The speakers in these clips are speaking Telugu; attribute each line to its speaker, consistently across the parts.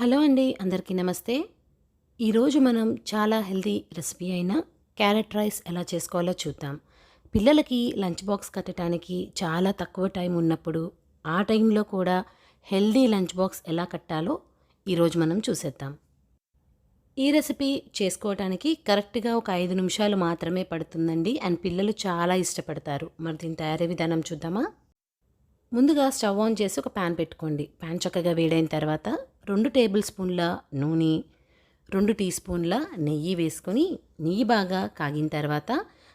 Speaker 1: హలో అండి అందరికీ నమస్తే. ఈరోజు మనం చాలా హెల్దీ రెసిపీ అయిన క్యారెట్ రైస్ ఎలా చేసుకోవాలో చూద్దాం. పిల్లలకి లంచ్ బాక్స్ కట్టడానికి చాలా తక్కువ టైం ఉన్నప్పుడు ఆ టైంలో కూడా హెల్దీ లంచ్ బాక్స్ ఎలా కట్టాలో ఈరోజు మనం చూసేద్దాం. ఈ రెసిపీ చేసుకోవడానికి కరెక్ట్గా ఒక ఐదు నిమిషాలు మాత్రమే పడుతుందండి అండ్ పిల్లలు చాలా ఇష్టపడతారు. మరి దీని తయారీ విధానం చూద్దామా? ముందుగా స్టవ్ ఆన్ చేసి ఒక ప్యాన్ పెట్టుకోండి. ప్యాన్ చక్కగా వేడైన తర్వాత రెండు టేబుల్ స్పూన్ల నూనె రెండు టీ స్పూన్ల నెయ్యి వేసుకొని నెయ్యి బాగా కాగిన తర్వాత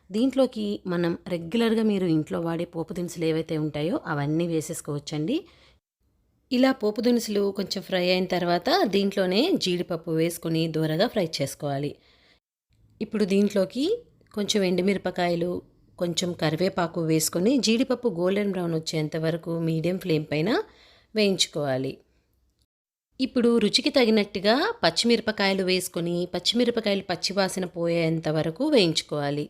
Speaker 1: దీంట్లోకి మనం రెగ్యులర్గా మీరు ఇంట్లో వాడే పోపు దినుసులు ఏవైతే ఉంటాయో అవన్నీ వేసేసుకోవచ్చండి. ఇలా పోపు దినుసులు కొంచెం ఫ్రై అయిన తర్వాత దీంట్లోనే జీడిపప్పు వేసుకొని దూరగా ఫ్రై చేసుకోవాలి. ఇప్పుడు దీంట్లోకి కొంచెం ఎండుమిరపకాయలు కొంచెం కరివేపాకు వేసుకొని జీడిపప్పు గోల్డెన్ బ్రౌన్ వచ్చేంత వరకు మీడియం ఫ్లేమ్ పైన వేయించుకోవాలి. ఇప్పుడు రుచికి తగినట్టుగా పచ్చిమిరపకాయలు వేసుకొని పచ్చిమిరపకాయలు పచ్చివాసన పోయేంత వరకు వేయించుకోవాలి.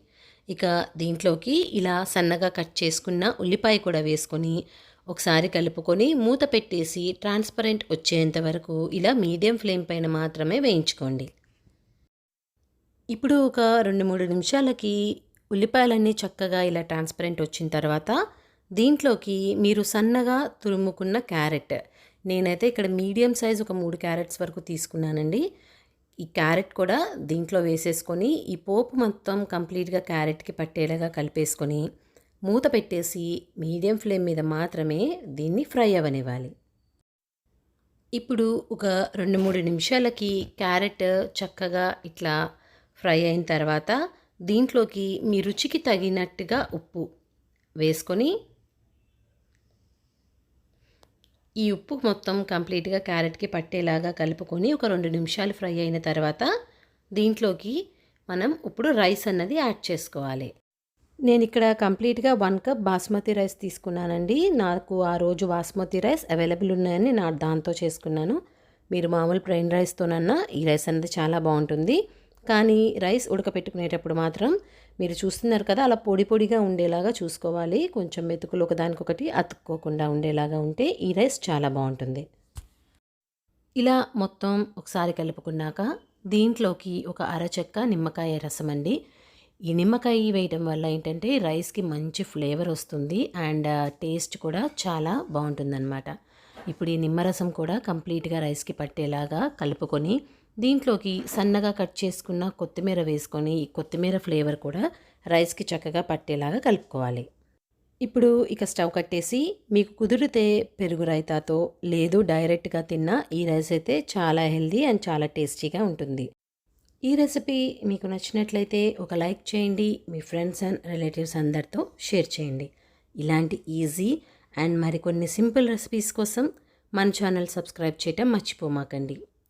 Speaker 1: ఇక దీంట్లోకి ఇలా సన్నగా కట్ చేసుకున్న ఉల్లిపాయ కూడా వేసుకొని ఒకసారి కలుపుకొని మూత పెట్టేసి ట్రాన్స్పరెంట్ వచ్చేంత వరకు ఇలా మీడియం ఫ్లేమ్ పైన మాత్రమే వేయించుకోండి. ఇప్పుడు ఒక రెండు మూడు నిమిషాలకి ఉల్లిపాయలన్నీ చక్కగా ఇలా ట్రాన్స్పరెంట్ వచ్చిన తర్వాత దీంట్లోకి మీరు సన్నగా తురుముకున్న క్యారెట్ నేనైతే ఇక్కడ మీడియం సైజ్ ఒక మూడు క్యారెట్స్ వరకు తీసుకున్నానండి. ఈ క్యారెట్ కూడా దీంట్లో వేసేసుకొని ఈ పోపు మొత్తం కంప్లీట్గా క్యారెట్కి పట్టేలాగా కలిపేసుకొని మూత పెట్టేసి మీడియం ఫ్లేమ్ మీద మాత్రమే దీన్ని ఫ్రై అవ్వనివ్వాలి ఇప్పుడు ఒక రెండు మూడు నిమిషాలకి క్యారెట్ చక్కగా ఇట్లా ఫ్రై అయిన తర్వాత దీంట్లోకి మీ రుచికి తగినట్టుగా ఉప్పు వేసుకొని ఈ ఉప్పు మొత్తం కంప్లీట్గా క్యారెట్కి పట్టేలాగా కలుపుకొని ఒక రెండు నిమిషాలు ఫ్రై అయిన తర్వాత దీంట్లోకి మనం ఇప్పుడు రైస్ అన్నది యాడ్ చేసుకోవాలి. నేను ఇక్కడ కంప్లీట్గా వన్ కప్ బాస్మతి రైస్ తీసుకున్నానండి. నాకు ఆ రోజు బాస్మతి రైస్ అవైలబుల్ ఉన్నాయని నా దాంతో చేసుకున్నాను. మీరు మామూలు ప్లెయిన్ రైస్తోనన్నా ఈ రైస్ అనేది చాలా బాగుంటుంది. కానీ రైస్ ఉడకపెట్టుకునేటప్పుడు మాత్రం మీరు చూస్తున్నారు కదా అలా పొడి పొడిగా ఉండేలాగా చూసుకోవాలి. కొంచెం మెతుకులు ఒకదానికొకటి అతుక్కోకుండా ఉండేలాగా ఉంటే ఈ రైస్ చాలా బాగుంటుంది. ఇలా మొత్తం ఒకసారి కలుపుకున్నాక దీంట్లోకి ఒక అరచెక్క నిమ్మకాయ రసం అండి. ఈ నిమ్మకాయ వేయటం వల్ల ఏంటంటే రైస్కి మంచి ఫ్లేవర్ వస్తుంది అండ్ టేస్ట్ కూడా చాలా బాగుంటుందన్నమాట. ఇప్పుడు ఈ నిమ్మరసం కూడా కంప్లీట్గా రైస్కి పట్టేలాగా కలుపుకొని దీంట్లోకి సన్నగా కట్ చేసుకున్న కొత్తిమీర వేసుకొని ఈ కొత్తిమీర ఫ్లేవర్ కూడా రైస్కి చక్కగా పట్టేలాగా కలుపుకోవాలి. ఇప్పుడు ఇక స్టవ్ కట్టేసి మీకు కుదిరితే పెరుగు రైతాతో లేదు డైరెక్ట్గా తిన్న ఈ రైస్ అయితే చాలా హెల్దీ అండ్ చాలా టేస్టీగా ఉంటుంది. ఈ రెసిపీ మీకు నచ్చినట్లయితే ఒక లైక్ చేయండి మీ ఫ్రెండ్స్ అండ్ రిలేటివ్స్ అందరితో షేర్ చేయండి. ఇలాంటి ఈజీ అండ్ మరికొన్ని సింపుల్ రెసిపీస్ కోసం మన ఛానల్ సబ్స్క్రైబ్ చేయటం మర్చిపోమాకండి.